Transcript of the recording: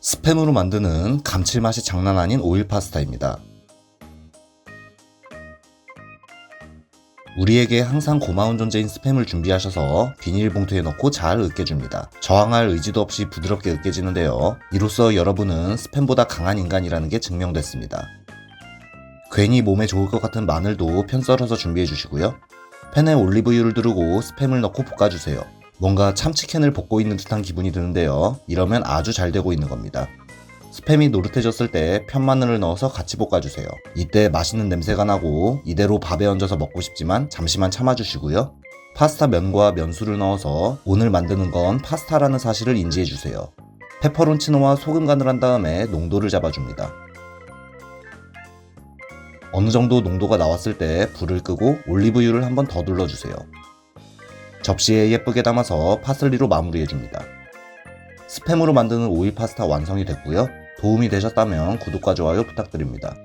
스팸으로 만드는 감칠맛이 장난 아닌 오일 파스타입니다. 우리에게 항상 고마운 존재인 스팸을 준비하셔서 비닐봉투에 넣고 잘 으깨줍니다. 저항할 의지도 없이 부드럽게 으깨지는데요. 이로써 여러분은 스팸보다 강한 인간이라는 게 증명됐습니다. 괜히 몸에 좋을 것 같은 마늘도 편 썰어서 준비해 주시고요. 팬에 올리브유를 두르고 스팸을 넣고 볶아주세요. 뭔가 참치캔을 볶고 있는 듯한 기분이 드는데요. 이러면 아주 잘 되고 있는 겁니다. 스팸이 노릇해졌을 때 편마늘을 넣어서 같이 볶아주세요. 이때 맛있는 냄새가 나고 이대로 밥에 얹어서 먹고 싶지만 잠시만 참아주시고요. 파스타 면과 면수를 넣어서 오늘 만드는 건 파스타라는 사실을 인지해주세요. 페퍼론치노와 소금 간을 한 다음에 농도를 잡아줍니다. 어느 정도 농도가 나왔을 때 불을 끄고 올리브유를 한번 더 둘러주세요. 접시에 예쁘게 담아서 파슬리로 마무리해줍니다. 스팸으로 만드는 오일 파스타 완성이 됐고요. 도움이 되셨다면 구독과 좋아요 부탁드립니다.